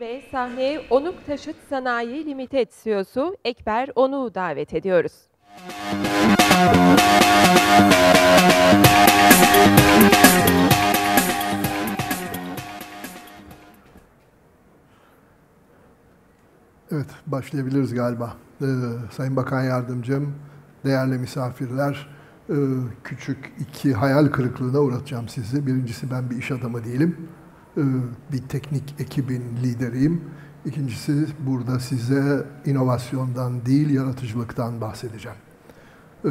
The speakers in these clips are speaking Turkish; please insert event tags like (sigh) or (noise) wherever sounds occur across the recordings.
ve sahneye Onuk Taşıt Sanayi Limited CEO'su Ekber Onuk'u davet ediyoruz. Evet, başlayabiliriz galiba. Ee, Sayın Bakan Yardımcım, değerli misafirler, e, küçük iki hayal kırıklığına uğratacağım sizi. Birincisi ben bir iş adamı değilim. E, bir teknik ekibin lideriyim. İkincisi burada size inovasyondan değil, yaratıcılıktan bahsedeceğim. E,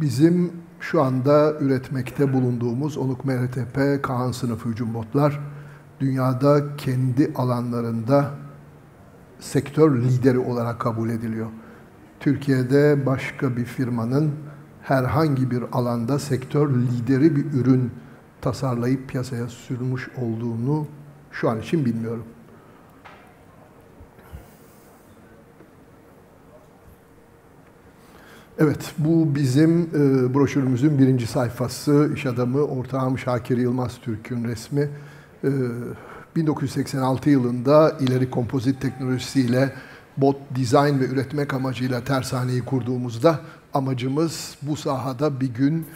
bizim şu anda üretmekte bulunduğumuz Onuk MRTP Kaan sınıfı hücum botlar dünyada kendi alanlarında sektör lideri olarak kabul ediliyor. Türkiye'de başka bir firmanın herhangi bir alanda sektör lideri bir ürün tasarlayıp piyasaya sürmüş olduğunu şu an için bilmiyorum. Evet, bu bizim e, broşürümüzün birinci sayfası. İş adamı ortağım Şakir Yılmaz Türk'ün resmi. E, 1986 yılında ileri kompozit teknolojisiyle bot dizayn ve üretmek amacıyla tersaneyi kurduğumuzda amacımız bu sahada bir gün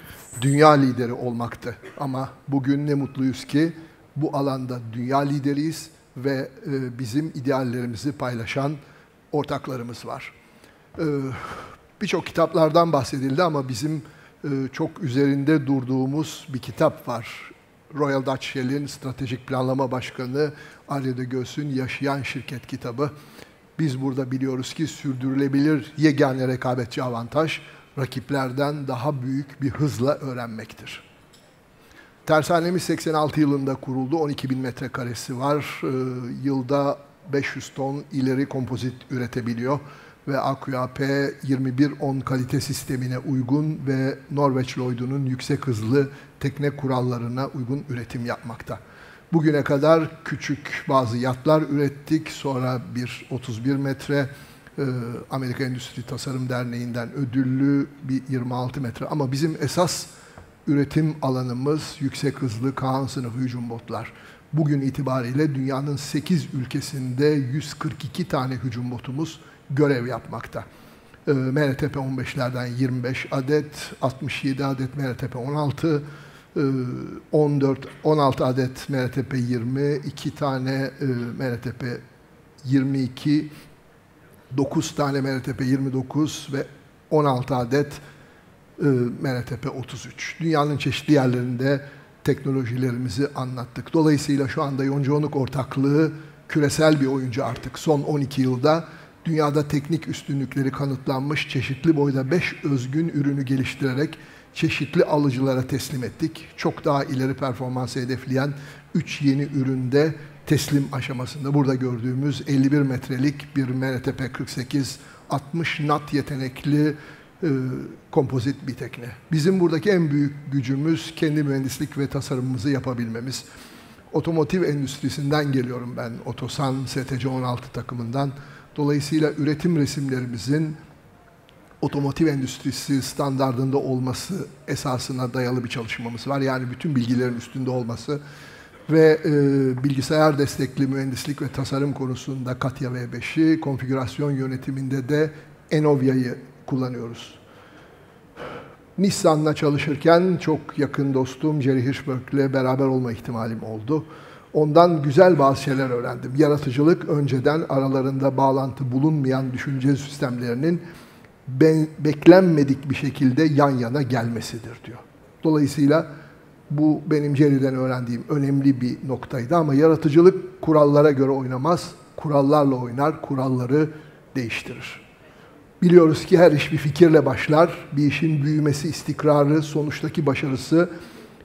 dünya lideri olmaktı. Ama bugün ne mutluyuz ki bu alanda dünya lideriyiz ve e, bizim ideallerimizi paylaşan ortaklarımız var. E, Birçok kitaplardan bahsedildi ama bizim e, çok üzerinde durduğumuz bir kitap var. Royal Dutch Shell'in Stratejik Planlama Başkanı Arya de Gös'ün Yaşayan Şirket kitabı. Biz burada biliyoruz ki sürdürülebilir yegane rekabetçi avantaj rakiplerden daha büyük bir hızla öğrenmektir. Tersanemiz 86 yılında kuruldu. 12 bin metrekaresi var. Ee, yılda 500 ton ileri kompozit üretebiliyor ve AQAP 2110 kalite sistemine uygun ve Norveç Lloyd'unun yüksek hızlı tekne kurallarına uygun üretim yapmakta. Bugüne kadar küçük bazı yatlar ürettik. Sonra bir 31 metre Amerika Endüstri Tasarım Derneği'nden ödüllü bir 26 metre. Ama bizim esas üretim alanımız yüksek hızlı Kaan sınıfı hücum botlar. Bugün itibariyle dünyanın 8 ülkesinde 142 tane hücum botumuz görev yapmakta. E, MRTP 15'lerden 25 adet, 67 adet MRTP 16, 14, 16 adet MRTP 20, 2 tane e, MRTP 22, 9 tane MRTP 29 ve 16 adet e, MRTP 33. Dünyanın çeşitli yerlerinde teknolojilerimizi anlattık. Dolayısıyla şu anda Yonca ortaklığı küresel bir oyuncu artık. Son 12 yılda dünyada teknik üstünlükleri kanıtlanmış çeşitli boyda 5 özgün ürünü geliştirerek çeşitli alıcılara teslim ettik. Çok daha ileri performansı hedefleyen 3 yeni üründe teslim aşamasında. Burada gördüğümüz 51 metrelik bir MRTP 48 60 nat yetenekli e, kompozit bir tekne. Bizim buradaki en büyük gücümüz kendi mühendislik ve tasarımımızı yapabilmemiz. Otomotiv endüstrisinden geliyorum ben. Otosan STC16 takımından. Dolayısıyla üretim resimlerimizin otomotiv endüstrisi standartında olması esasına dayalı bir çalışmamız var. Yani bütün bilgilerin üstünde olması ve e, bilgisayar destekli mühendislik ve tasarım konusunda Katya V5'i, konfigürasyon yönetiminde de Enovia'yı kullanıyoruz. Nissan'la çalışırken çok yakın dostum Jerry Hirschberg'le beraber olma ihtimalim oldu. Ondan güzel bazı şeyler öğrendim. Yaratıcılık önceden aralarında bağlantı bulunmayan düşünce sistemlerinin be beklenmedik bir şekilde yan yana gelmesidir diyor. Dolayısıyla bu benim Jerry'den öğrendiğim önemli bir noktaydı ama yaratıcılık kurallara göre oynamaz, kurallarla oynar, kuralları değiştirir. Biliyoruz ki her iş bir fikirle başlar. Bir işin büyümesi, istikrarı, sonuçtaki başarısı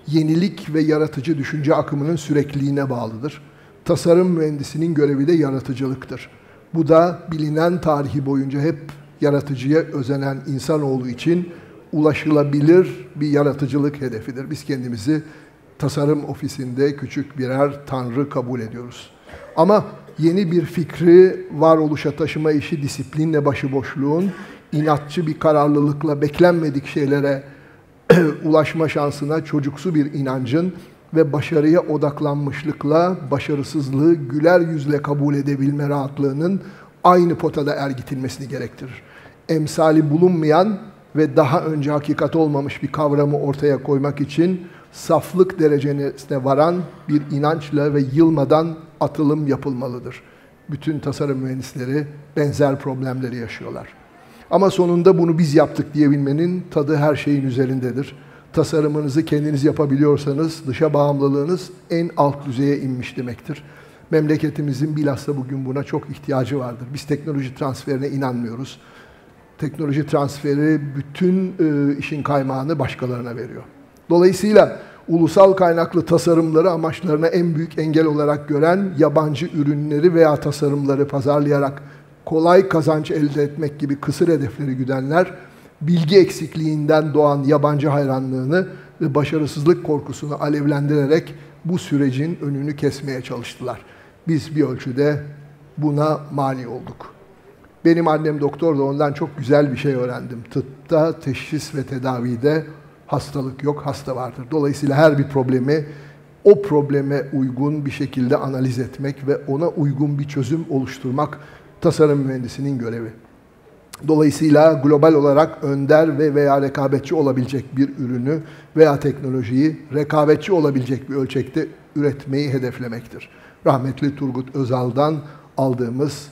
yenilik ve yaratıcı düşünce akımının sürekliliğine bağlıdır. Tasarım mühendisinin görevi de yaratıcılıktır. Bu da bilinen tarihi boyunca hep yaratıcıya özenen insanoğlu için ulaşılabilir bir yaratıcılık hedefidir. Biz kendimizi tasarım ofisinde küçük birer tanrı kabul ediyoruz. Ama yeni bir fikri varoluşa taşıma işi disiplinle başıboşluğun, inatçı bir kararlılıkla beklenmedik şeylere (clears throat) ulaşma şansına çocuksu bir inancın ve başarıya odaklanmışlıkla başarısızlığı güler yüzle kabul edebilme rahatlığının aynı potada ergitilmesini gerektirir. Emsali bulunmayan ve daha önce hakikat olmamış bir kavramı ortaya koymak için saflık derecesine varan bir inançla ve yılmadan atılım yapılmalıdır. Bütün tasarım mühendisleri benzer problemleri yaşıyorlar. Ama sonunda bunu biz yaptık diyebilmenin tadı her şeyin üzerindedir. Tasarımınızı kendiniz yapabiliyorsanız dışa bağımlılığınız en alt düzeye inmiş demektir. Memleketimizin bilhassa bugün buna çok ihtiyacı vardır. Biz teknoloji transferine inanmıyoruz. Teknoloji transferi bütün e, işin kaymağını başkalarına veriyor. Dolayısıyla ulusal kaynaklı tasarımları amaçlarına en büyük engel olarak gören yabancı ürünleri veya tasarımları pazarlayarak kolay kazanç elde etmek gibi kısır hedefleri güdenler bilgi eksikliğinden doğan yabancı hayranlığını ve başarısızlık korkusunu alevlendirerek bu sürecin önünü kesmeye çalıştılar. Biz bir ölçüde buna mani olduk. Benim annem doktor da ondan çok güzel bir şey öğrendim. Tıpta, teşhis ve tedavide hastalık yok, hasta vardır. Dolayısıyla her bir problemi o probleme uygun bir şekilde analiz etmek ve ona uygun bir çözüm oluşturmak tasarım mühendisinin görevi. Dolayısıyla global olarak önder ve veya rekabetçi olabilecek bir ürünü veya teknolojiyi rekabetçi olabilecek bir ölçekte üretmeyi hedeflemektir. Rahmetli Turgut Özal'dan aldığımız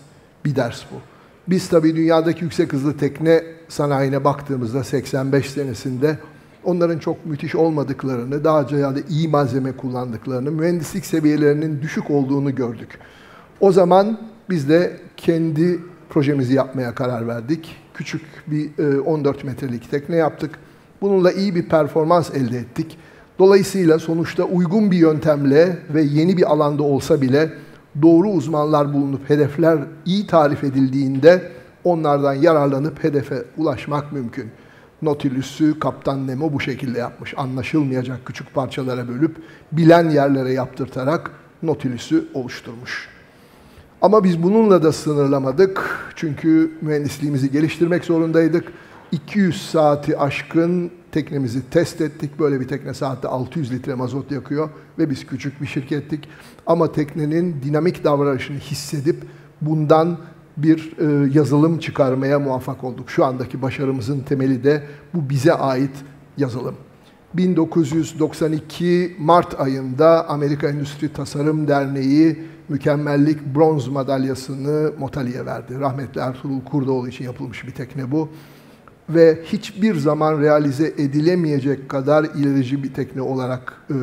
bir ders bu. Biz tabii dünyadaki yüksek hızlı tekne sanayine baktığımızda 85 senesinde onların çok müthiş olmadıklarını, daha ziyade iyi malzeme kullandıklarını, mühendislik seviyelerinin düşük olduğunu gördük. O zaman biz de kendi projemizi yapmaya karar verdik. Küçük bir 14 e, metrelik tekne yaptık. Bununla iyi bir performans elde ettik. Dolayısıyla sonuçta uygun bir yöntemle ve yeni bir alanda olsa bile doğru uzmanlar bulunup hedefler iyi tarif edildiğinde onlardan yararlanıp hedefe ulaşmak mümkün. Nautilus'u Kaptan Nemo bu şekilde yapmış. Anlaşılmayacak küçük parçalara bölüp bilen yerlere yaptırtarak Nautilus'u oluşturmuş. Ama biz bununla da sınırlamadık. Çünkü mühendisliğimizi geliştirmek zorundaydık. 200 saati aşkın teknemizi test ettik. Böyle bir tekne saatte 600 litre mazot yakıyor ve biz küçük bir şirkettik. Ama teknenin dinamik davranışını hissedip bundan bir e, yazılım çıkarmaya muvaffak olduk. Şu andaki başarımızın temeli de bu bize ait yazılım. 1992 Mart ayında Amerika Endüstri Tasarım Derneği mükemmellik bronz madalyasını Motali'ye verdi. Rahmetli Ertuğrul Kurdoğlu için yapılmış bir tekne bu. Ve hiçbir zaman realize edilemeyecek kadar ilerici bir tekne olarak e,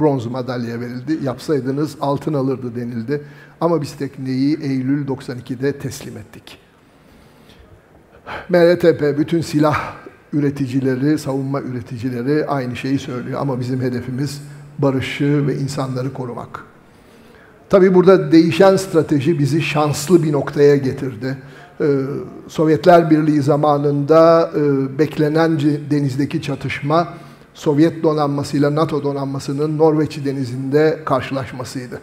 bronz madalya verildi. Yapsaydınız altın alırdı denildi. Ama biz tekneyi Eylül 92'de teslim ettik. MRTP bütün silah üreticileri, savunma üreticileri aynı şeyi söylüyor. Ama bizim hedefimiz barışı ve insanları korumak. Tabii burada değişen strateji bizi şanslı bir noktaya getirdi. Ee, Sovyetler Birliği zamanında e, beklenen denizdeki çatışma Sovyet donanmasıyla NATO donanmasının Norveç denizinde karşılaşmasıydı.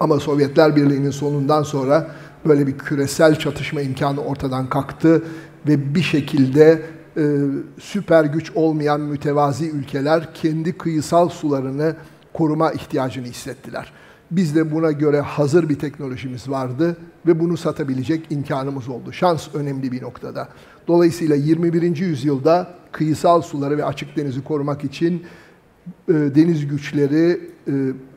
Ama Sovyetler Birliği'nin sonundan sonra böyle bir küresel çatışma imkanı ortadan kalktı ve bir şekilde e, süper güç olmayan mütevazi ülkeler kendi kıyısal sularını koruma ihtiyacını hissettiler. Biz de buna göre hazır bir teknolojimiz vardı ve bunu satabilecek imkanımız oldu. Şans önemli bir noktada. Dolayısıyla 21. yüzyılda kıyısal suları ve açık denizi korumak için e, deniz güçleri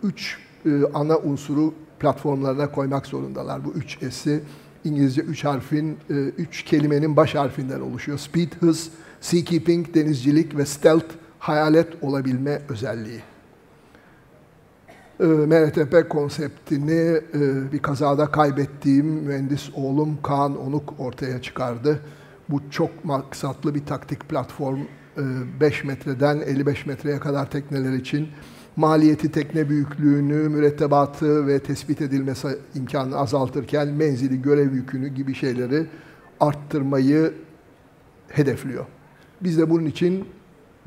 3 e, e, ana unsuru platformlarına koymak zorundalar. Bu 3 S'i İngilizce 3 harfin, 3 e, kelimenin baş harfinden oluşuyor. Speed, hız, seakeeping, denizcilik ve stealth, hayalet olabilme özelliği. E, MRTP konseptini e, bir kazada kaybettiğim mühendis oğlum Kaan Onuk ortaya çıkardı. Bu çok maksatlı bir taktik platform. 5 metreden 55 metreye kadar tekneler için maliyeti tekne büyüklüğünü, mürettebatı ve tespit edilmesi imkanını azaltırken menzili, görev yükünü gibi şeyleri arttırmayı hedefliyor. Biz de bunun için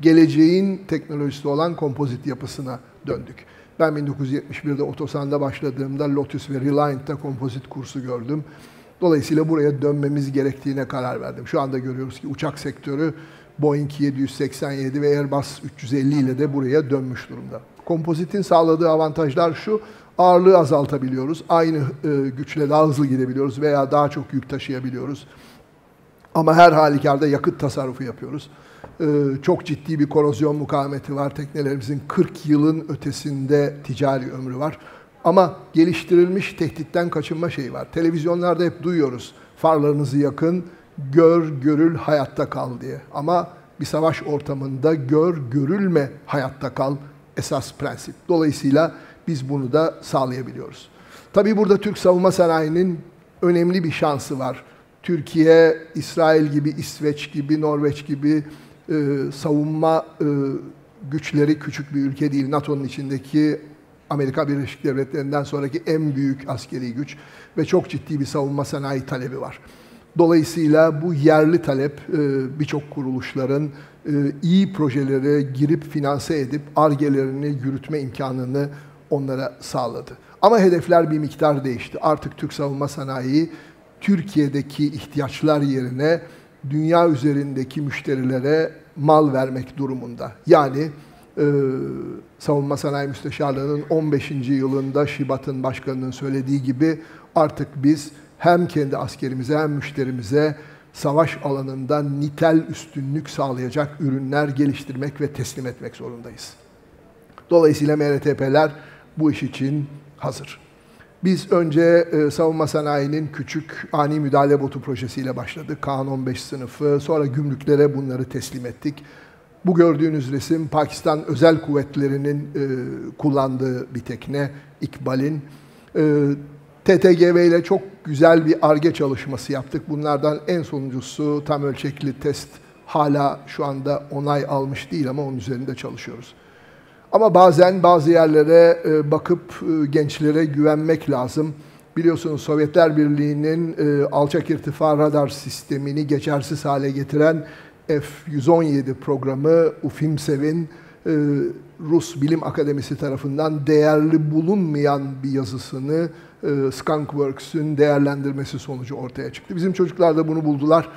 geleceğin teknolojisi olan kompozit yapısına döndük. Ben 1971'de Otosan'da başladığımda Lotus ve Reliant'ta kompozit kursu gördüm. Dolayısıyla buraya dönmemiz gerektiğine karar verdim. Şu anda görüyoruz ki uçak sektörü Boeing 787 ve Airbus 350 ile de buraya dönmüş durumda Kompozitin sağladığı avantajlar şu, ağırlığı azaltabiliyoruz. Aynı e, güçle daha hızlı gidebiliyoruz veya daha çok yük taşıyabiliyoruz. Ama her halükarda yakıt tasarrufu yapıyoruz. Ee, çok ciddi bir korozyon mukavemeti var. Teknelerimizin 40 yılın ötesinde ticari ömrü var. Ama geliştirilmiş tehditten kaçınma şeyi var. Televizyonlarda hep duyuyoruz. Farlarınızı yakın, gör, görül, hayatta kal diye. Ama bir savaş ortamında gör, görülme, hayatta kal esas prensip. Dolayısıyla biz bunu da sağlayabiliyoruz. Tabii burada Türk savunma sanayinin önemli bir şansı var. Türkiye, İsrail gibi, İsveç gibi, Norveç gibi e, savunma e, güçleri küçük bir ülke değil. NATO'nun içindeki Amerika Birleşik Devletleri'nden sonraki en büyük askeri güç ve çok ciddi bir savunma sanayi talebi var. Dolayısıyla bu yerli talep e, birçok kuruluşların e, iyi projelere girip finanse edip argelerini yürütme imkanını onlara sağladı. Ama hedefler bir miktar değişti. Artık Türk savunma sanayi Türkiye'deki ihtiyaçlar yerine dünya üzerindeki müşterilere mal vermek durumunda. Yani e, Savunma Sanayi Müsteşarlığı'nın 15. yılında Şibat'ın başkanının söylediği gibi artık biz hem kendi askerimize hem müşterimize savaş alanında nitel üstünlük sağlayacak ürünler geliştirmek ve teslim etmek zorundayız. Dolayısıyla MRTP'ler bu iş için hazır. Biz önce e, savunma sanayinin küçük ani müdahale botu projesiyle başladık. Kaan 15 sınıfı. Sonra gümrüklere bunları teslim ettik. Bu gördüğünüz resim Pakistan Özel Kuvvetleri'nin e, kullandığı bir tekne, İkbal'in. E, TTGV ile çok güzel bir ARGE çalışması yaptık. Bunlardan en sonuncusu tam ölçekli test hala şu anda onay almış değil ama onun üzerinde çalışıyoruz. Ama bazen bazı yerlere e, bakıp e, gençlere güvenmek lazım. Biliyorsunuz Sovyetler Birliği'nin e, alçak irtifa radar sistemini geçersiz hale getiren F-117 programı UFIMSEV'in Rus Bilim Akademisi tarafından değerli bulunmayan bir yazısını Skunkworks'ün değerlendirmesi sonucu ortaya çıktı. Bizim çocuklar da bunu buldular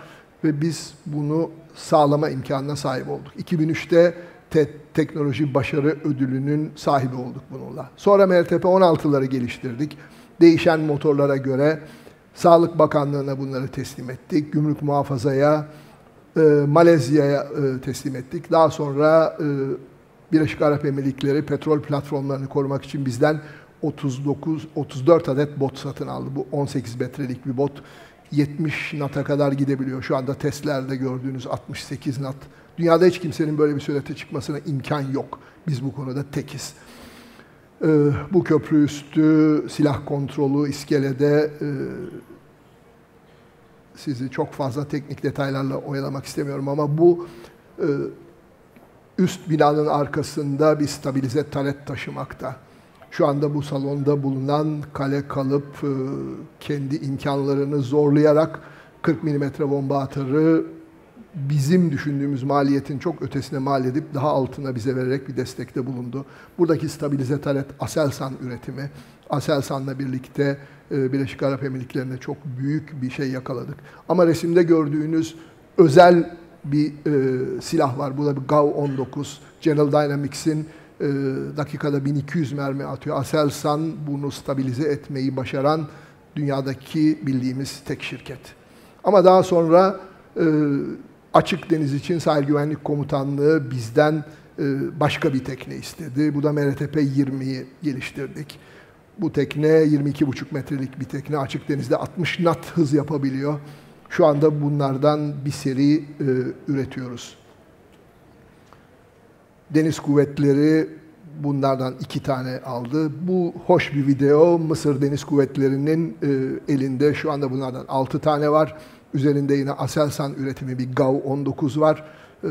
ve biz bunu sağlama imkanına sahip olduk. 2003'te te teknoloji başarı ödülünün sahibi olduk bununla. Sonra MRTP 16'ları geliştirdik. Değişen motorlara göre Sağlık Bakanlığı'na bunları teslim ettik. Gümrük muhafazaya, e, Malezya'ya e, teslim ettik. Daha sonra e, Birleşik Arap Emirlikleri petrol platformlarını korumak için bizden 39 34 adet bot satın aldı. Bu 18 metrelik bir bot. 70 nata kadar gidebiliyor. Şu anda testlerde gördüğünüz 68 nat Dünyada hiç kimsenin böyle bir sürete çıkmasına imkan yok. Biz bu konuda tekiz. Ee, bu köprü üstü silah kontrolü iskelede e, sizi çok fazla teknik detaylarla oyalamak istemiyorum ama bu e, üst binanın arkasında bir stabilize taret taşımakta. Şu anda bu salonda bulunan kale kalıp e, kendi imkanlarını zorlayarak 40 mm bomba atarı bizim düşündüğümüz maliyetin çok ötesine mal edip daha altına bize vererek bir destekte bulundu. Buradaki stabilize taret Aselsan üretimi. Aselsan'la birlikte e, Birleşik Arap Emirlikleri'nde çok büyük bir şey yakaladık. Ama resimde gördüğünüz özel bir e, silah var. Bu da bir GAU-19. General Dynamics'in e, dakikada 1200 mermi atıyor. Aselsan bunu stabilize etmeyi başaran dünyadaki bildiğimiz tek şirket. Ama daha sonra e, Açık deniz için sahil güvenlik komutanlığı bizden e, başka bir tekne istedi. Bu da MRTP 20'yi geliştirdik. Bu tekne 22,5 metrelik bir tekne. Açık denizde 60 knot hız yapabiliyor. Şu anda bunlardan bir seri e, üretiyoruz. Deniz kuvvetleri bunlardan iki tane aldı. Bu hoş bir video. Mısır Deniz Kuvvetleri'nin e, elinde şu anda bunlardan altı tane var. Üzerinde yine Aselsan üretimi bir GAU-19 var. Ee,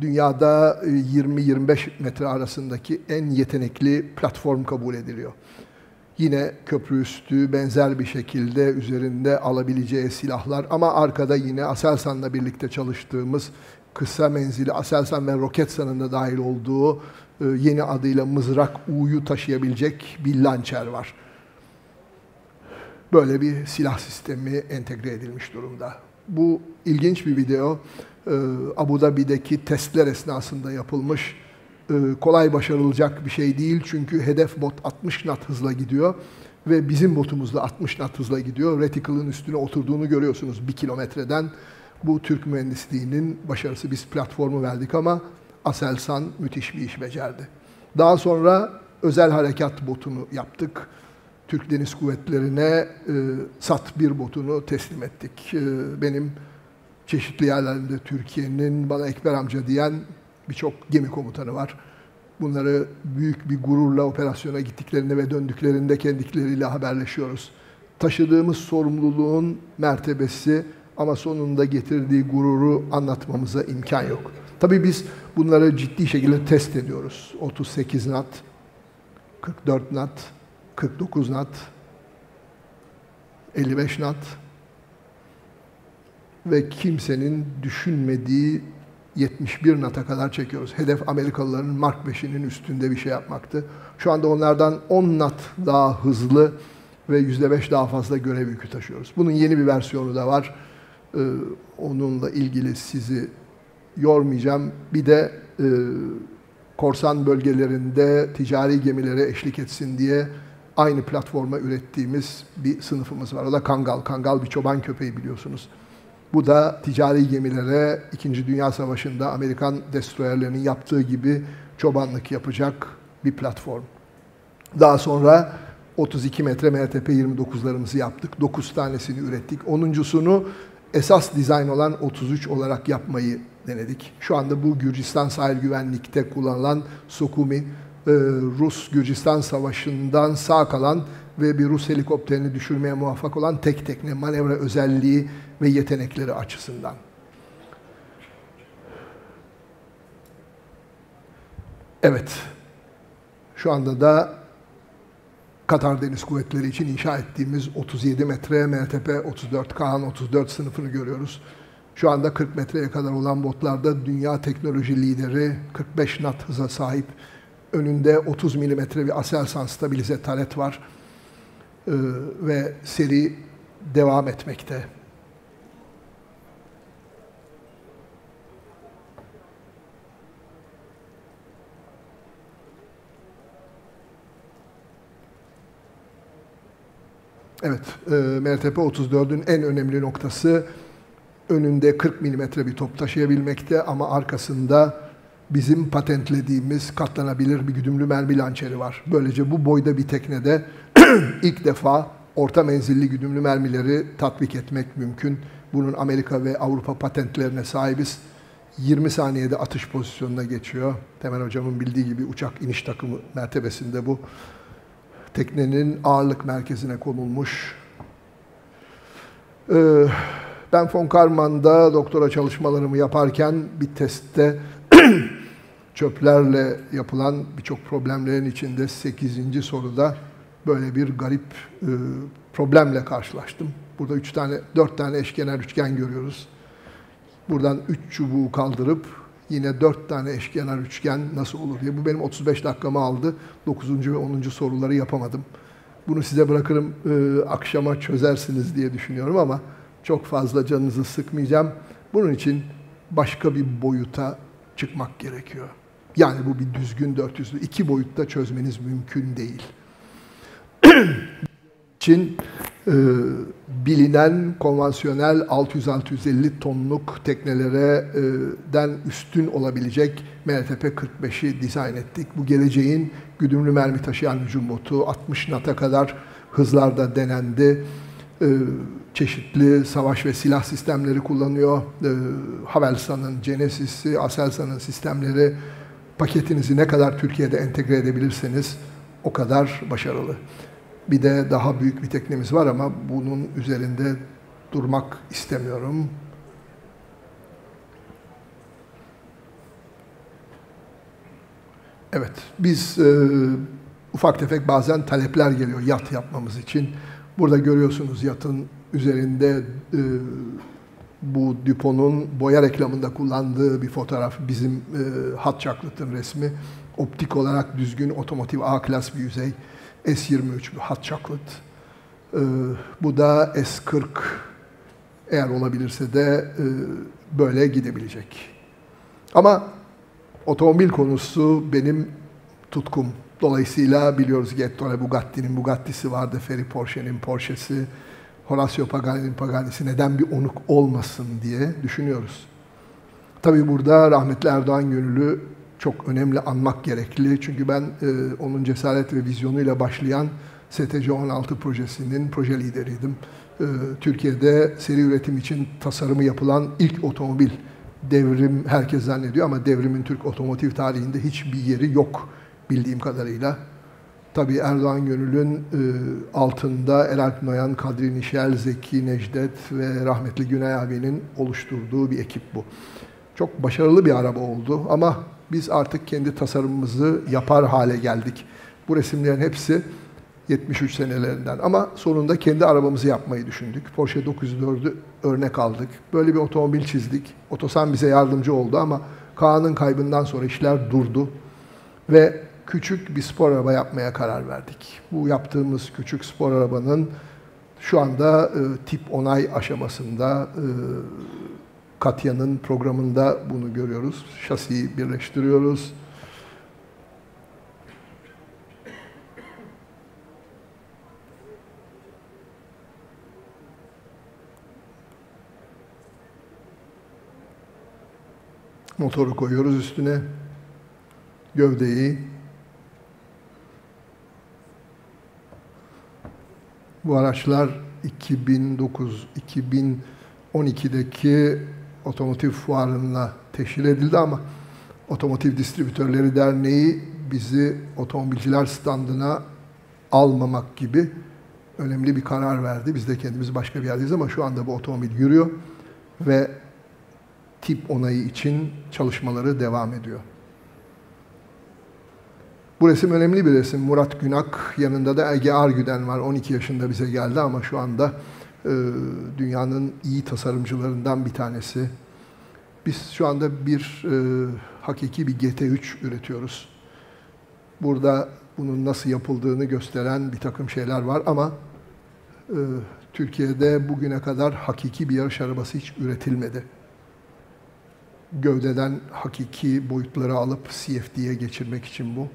dünyada 20-25 e, metre arasındaki en yetenekli platform kabul ediliyor. Yine köprü üstü benzer bir şekilde üzerinde alabileceği silahlar ama arkada yine Aselsan'la birlikte çalıştığımız kısa menzili Aselsan ve Roketsan'ın da dahil olduğu e, yeni adıyla Mızrak U'yu taşıyabilecek bir lançer var böyle bir silah sistemi entegre edilmiş durumda. Bu ilginç bir video. Ee, Abu Dhabi'deki testler esnasında yapılmış. e, kolay başarılacak bir şey değil. Çünkü hedef bot 60 knot hızla gidiyor ve bizim botumuz da 60 knot hızla gidiyor. Reticle'ın üstüne oturduğunu görüyorsunuz bir kilometreden. Bu Türk mühendisliğinin başarısı. Biz platformu verdik ama Aselsan müthiş bir iş becerdi. Daha sonra özel harekat botunu yaptık. Türk Deniz Kuvvetleri'ne e, SAT 1 botunu teslim ettik. E, benim çeşitli yerlerinde Türkiye'nin bana Ekber amca diyen birçok gemi komutanı var. Bunları büyük bir gururla operasyona gittiklerinde ve döndüklerinde kendileriyle haberleşiyoruz. Taşıdığımız sorumluluğun mertebesi ama sonunda getirdiği gururu anlatmamıza imkan yok. Tabii biz bunları ciddi şekilde test ediyoruz. 38 nat, 44 nat, 49 nat, 55 nat ve kimsenin düşünmediği 71 nata kadar çekiyoruz. Hedef Amerikalıların Mark 5'inin üstünde bir şey yapmaktı. Şu anda onlardan 10 nat daha hızlı ve %5 daha fazla görev yükü taşıyoruz. Bunun yeni bir versiyonu da var. Ee, onunla ilgili sizi yormayacağım. Bir de e, korsan bölgelerinde ticari gemilere eşlik etsin diye aynı platforma ürettiğimiz bir sınıfımız var. O da Kangal. Kangal bir çoban köpeği biliyorsunuz. Bu da ticari gemilere İkinci Dünya Savaşı'nda Amerikan destroyerlerinin yaptığı gibi çobanlık yapacak bir platform. Daha sonra 32 metre MTP 29'larımızı yaptık. 9 tanesini ürettik. Onuncusunu esas dizayn olan 33 olarak yapmayı denedik. Şu anda bu Gürcistan sahil güvenlikte kullanılan Sokumi, Rus-Gürcistan savaşından sağ kalan ve bir Rus helikopterini düşürmeye muvaffak olan tek tekne manevra özelliği ve yetenekleri açısından. Evet, şu anda da Katar Deniz Kuvvetleri için inşa ettiğimiz 37 metre MTP 34 Kaan 34 sınıfını görüyoruz. Şu anda 40 metreye kadar olan botlarda dünya teknoloji lideri 45 knot hıza sahip. Önünde 30 milimetre bir Aselsan stabilize taret var. Ee, ve seri devam etmekte. Evet, e, MRTP 34'ün en önemli noktası önünde 40 milimetre bir top taşıyabilmekte ama arkasında bizim patentlediğimiz katlanabilir bir güdümlü mermi lançeri var. Böylece bu boyda bir teknede (clears throat) ilk defa orta menzilli güdümlü mermileri tatbik etmek mümkün. Bunun Amerika ve Avrupa patentlerine sahibiz. 20 saniyede atış pozisyonuna geçiyor. Temel hocamın bildiği gibi uçak iniş takımı mertebesinde bu. Teknenin ağırlık merkezine konulmuş. Ee, ben von Karman'da doktora çalışmalarımı yaparken bir testte (clears throat) çöplerle yapılan birçok problemlerin içinde 8. soruda böyle bir garip e, problemle karşılaştım. Burada üç tane, dört tane eşkenar üçgen görüyoruz. Buradan üç çubuğu kaldırıp yine dört tane eşkenar üçgen nasıl olur diye. Bu benim 35 dakikamı aldı. 9. ve 10. soruları yapamadım. Bunu size bırakırım, e, akşama çözersiniz diye düşünüyorum ama çok fazla canınızı sıkmayacağım. Bunun için başka bir boyuta çıkmak gerekiyor. Yani bu bir düzgün 400'lü. iki boyutta çözmeniz mümkün değil. (clears throat) için e, bilinen konvansiyonel 600-650 tonluk teknelere e, den üstün olabilecek MRTP 45'i dizayn ettik. Bu geleceğin güdümlü mermi taşıyan hücum botu 60 nata kadar hızlarda denendi. E, çeşitli savaş ve silah sistemleri kullanıyor. E, Havelsan'ın, Genesis'i, Aselsan'ın sistemleri paketinizi ne kadar Türkiye'de entegre edebilirseniz o kadar başarılı. Bir de daha büyük bir teknemiz var ama bunun üzerinde durmak istemiyorum. Evet, biz e, ufak tefek bazen talepler geliyor yat yapmamız için. Burada görüyorsunuz yatın üzerinde e, bu Dupont'un boya reklamında kullandığı bir fotoğraf. Bizim e, Hot Chocolate'ın resmi. Optik olarak düzgün, otomotiv A klas bir yüzey. S23 Hot Chocolate. Ee, bu da S40 eğer olabilirse de e, böyle gidebilecek. Ama Otomobil konusu benim tutkum. Dolayısıyla biliyoruz Gettone Bugatti'nin Bugatti'si vardı, Ferry Porsche'nin Porsche'si, Horacio Pagani'nin Pagani'si neden bir onuk olmasın diye düşünüyoruz. Tabii burada rahmetli Erdoğan Gönüllü çok önemli anmak gerekli. Çünkü ben e, onun cesaret ve vizyonuyla başlayan STC 16 projesinin proje lideriydim. E, Türkiye'de seri üretim için tasarımı yapılan ilk otomobil devrim herkes zannediyor ama devrimin Türk otomotiv tarihinde hiçbir yeri yok bildiğim kadarıyla. Tabii Erdoğan Gönül'ün e, altında Eralp Noyan, Kadri Nişel, Zeki Necdet ve rahmetli Güney abinin oluşturduğu bir ekip bu. Çok başarılı bir araba oldu ama biz artık kendi tasarımımızı yapar hale geldik. Bu resimlerin hepsi 73 senelerinden ama sonunda kendi arabamızı yapmayı düşündük. Porsche 904'ü örnek aldık. Böyle bir otomobil çizdik. Otosan bize yardımcı oldu ama Kaan'ın kaybından sonra işler durdu ve küçük bir spor araba yapmaya karar verdik. Bu yaptığımız küçük spor arabanın şu anda e, tip onay aşamasında e, Katya'nın programında bunu görüyoruz. Şasiyi birleştiriyoruz. Motoru koyuyoruz üstüne. Gövdeyi. Bu araçlar 2009-2012'deki otomotiv fuarına teşhir edildi ama Otomotiv Distribütörleri Derneği bizi otomobilciler standına almamak gibi önemli bir karar verdi. Biz de kendimiz başka bir yerdeyiz ama şu anda bu otomobil yürüyor ve tip onayı için çalışmaları devam ediyor. Bu resim önemli bir resim. Murat Günak, yanında da Ege Argüden var. 12 yaşında bize geldi ama şu anda e, dünyanın iyi tasarımcılarından bir tanesi. Biz şu anda bir e, hakiki bir GT3 üretiyoruz. Burada bunun nasıl yapıldığını gösteren bir takım şeyler var ama e, Türkiye'de bugüne kadar hakiki bir yarış arabası hiç üretilmedi. Gövdeden hakiki boyutları alıp CFD'ye geçirmek için bu.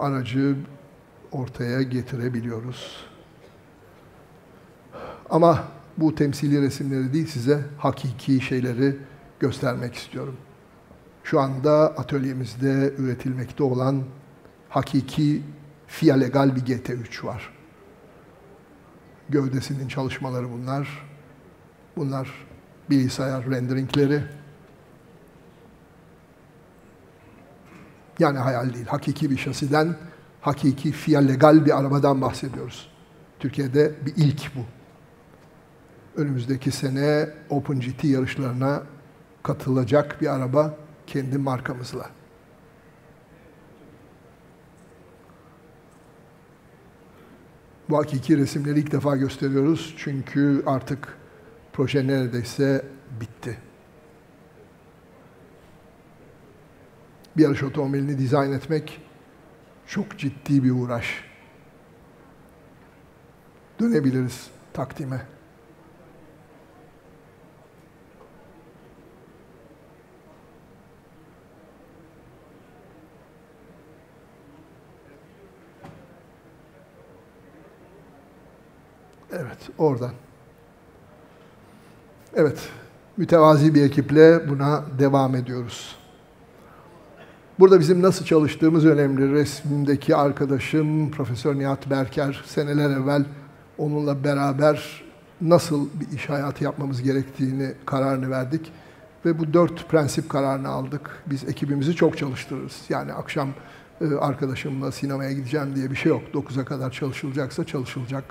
Aracı ortaya getirebiliyoruz. Ama bu temsili resimleri değil size hakiki şeyleri göstermek istiyorum. Şu anda atölyemizde üretilmekte olan hakiki FIA legal bir GT3 var. Gövdesinin çalışmaları bunlar. Bunlar bilgisayar renderingleri. Yani hayal değil. Hakiki bir şasiden, hakiki FIA legal bir arabadan bahsediyoruz. Türkiye'de bir ilk bu önümüzdeki sene OpenGT yarışlarına katılacak bir araba kendi markamızla. Bu hakiki resimleri ilk defa gösteriyoruz çünkü artık proje neredeyse bitti. Bir yarış otomobilini dizayn etmek çok ciddi bir uğraş. Dönebiliriz takdime. Evet, oradan. Evet, mütevazi bir ekiple buna devam ediyoruz. Burada bizim nasıl çalıştığımız önemli. Resmindeki arkadaşım Profesör Nihat Berker seneler evvel onunla beraber nasıl bir iş hayatı yapmamız gerektiğini kararını verdik. Ve bu dört prensip kararını aldık. Biz ekibimizi çok çalıştırırız. Yani akşam e, arkadaşımla sinemaya gideceğim diye bir şey yok. 9'a kadar çalışılacaksa çalışılacak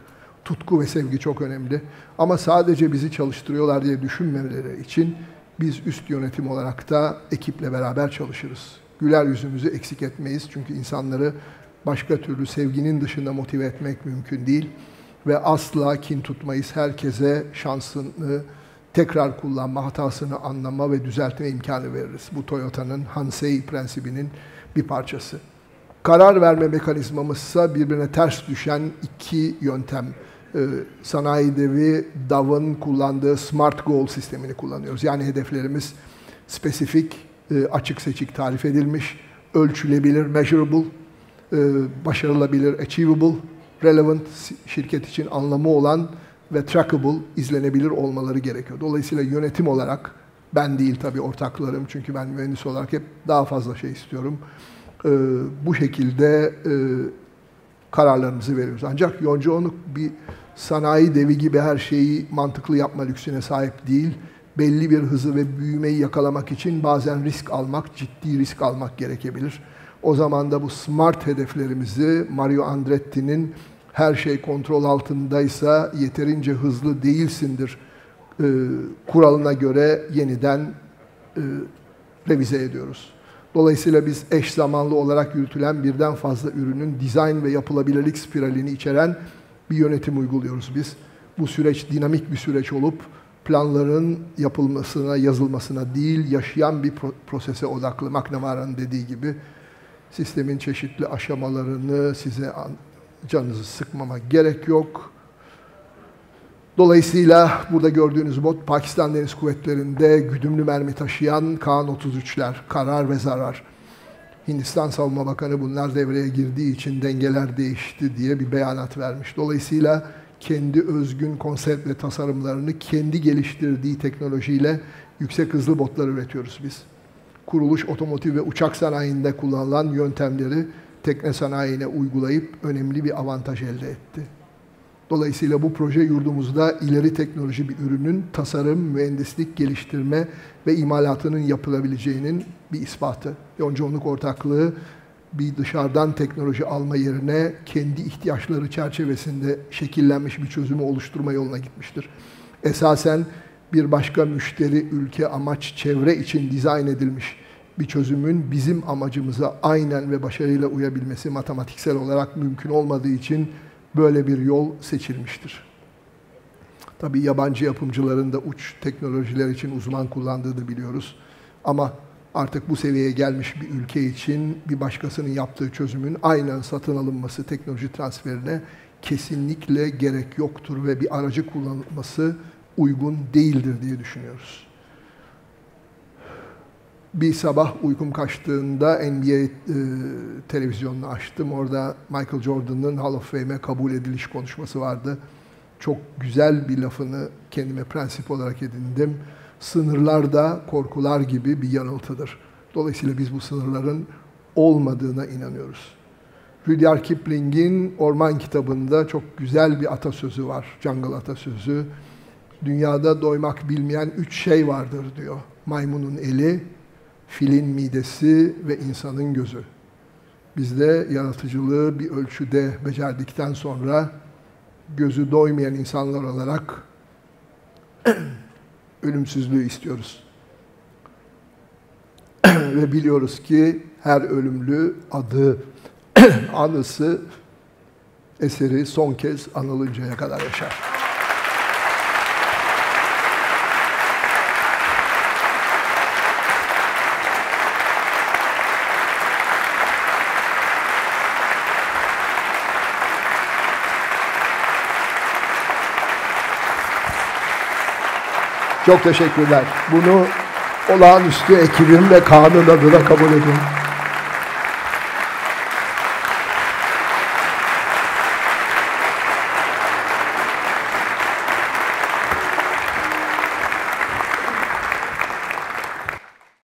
tutku ve sevgi çok önemli. Ama sadece bizi çalıştırıyorlar diye düşünmemeleri için biz üst yönetim olarak da ekiple beraber çalışırız. Güler yüzümüzü eksik etmeyiz çünkü insanları başka türlü sevginin dışında motive etmek mümkün değil. Ve asla kin tutmayız. Herkese şansını tekrar kullanma, hatasını anlama ve düzeltme imkanı veririz. Bu Toyota'nın Hansei prensibinin bir parçası. Karar verme mekanizmamızsa birbirine ters düşen iki yöntem e, sanayi devi DAV'ın kullandığı Smart Goal sistemini kullanıyoruz. Yani hedeflerimiz spesifik, e, açık seçik tarif edilmiş, ölçülebilir, measurable, e, başarılabilir, achievable, relevant, şirket için anlamı olan ve trackable, izlenebilir olmaları gerekiyor. Dolayısıyla yönetim olarak ben değil tabii ortaklarım çünkü ben mühendis olarak hep daha fazla şey istiyorum. Ee, bu şekilde e, kararlarımızı veriyoruz. Ancak Yonca Onuk bir sanayi devi gibi her şeyi mantıklı yapma lüksüne sahip değil. Belli bir hızı ve büyümeyi yakalamak için bazen risk almak, ciddi risk almak gerekebilir. O zaman da bu smart hedeflerimizi Mario Andretti'nin her şey kontrol altındaysa yeterince hızlı değilsindir e, kuralına göre yeniden e, revize ediyoruz. Dolayısıyla biz eş zamanlı olarak yürütülen birden fazla ürünün dizayn ve yapılabilirlik spiralini içeren bir yönetim uyguluyoruz biz. Bu süreç dinamik bir süreç olup planların yapılmasına, yazılmasına değil, yaşayan bir prosese odaklı. McNamara'nın dediği gibi sistemin çeşitli aşamalarını size canınızı sıkmama gerek yok. Dolayısıyla burada gördüğünüz bot Pakistan Deniz Kuvvetleri'nde güdümlü mermi taşıyan K-33'ler, karar ve zarar. Hindistan Savunma Bakanı bunlar devreye girdiği için dengeler değişti diye bir beyanat vermiş. Dolayısıyla kendi özgün konsept ve tasarımlarını kendi geliştirdiği teknolojiyle yüksek hızlı botlar üretiyoruz biz. Kuruluş, otomotiv ve uçak sanayinde kullanılan yöntemleri tekne sanayine uygulayıp önemli bir avantaj elde etti. Dolayısıyla bu proje yurdumuzda ileri teknoloji bir ürünün tasarım, mühendislik, geliştirme ve imalatının yapılabileceğinin bir ispatı. Yonca Onluk Ortaklığı bir dışarıdan teknoloji alma yerine kendi ihtiyaçları çerçevesinde şekillenmiş bir çözümü oluşturma yoluna gitmiştir. Esasen bir başka müşteri, ülke, amaç, çevre için dizayn edilmiş bir çözümün bizim amacımıza aynen ve başarıyla uyabilmesi matematiksel olarak mümkün olmadığı için böyle bir yol seçilmiştir. Tabii yabancı yapımcıların da uç teknolojiler için uzman kullandığını biliyoruz. Ama artık bu seviyeye gelmiş bir ülke için bir başkasının yaptığı çözümün aynen satın alınması, teknoloji transferine kesinlikle gerek yoktur ve bir aracı kullanılması uygun değildir diye düşünüyoruz. Bir sabah uykum kaçtığında NBA e, televizyonunu açtım. Orada Michael Jordan'ın Hall of Fame'e kabul ediliş konuşması vardı. Çok güzel bir lafını kendime prensip olarak edindim. Sınırlar da korkular gibi bir yanıltıdır. Dolayısıyla biz bu sınırların olmadığına inanıyoruz. Rudyard Kipling'in Orman kitabında çok güzel bir atasözü var. Jungle atasözü. Dünyada doymak bilmeyen üç şey vardır diyor. Maymunun eli, filin midesi ve insanın gözü. Biz de yaratıcılığı bir ölçüde becerdikten sonra gözü doymayan insanlar olarak ölümsüzlüğü istiyoruz. (clears throat) ve biliyoruz ki her ölümlü adı, (clears throat) anısı, eseri son kez anılıncaya kadar yaşar. Çok teşekkürler. Bunu olağanüstü ekibim ve kanun adına kabul ediyorum.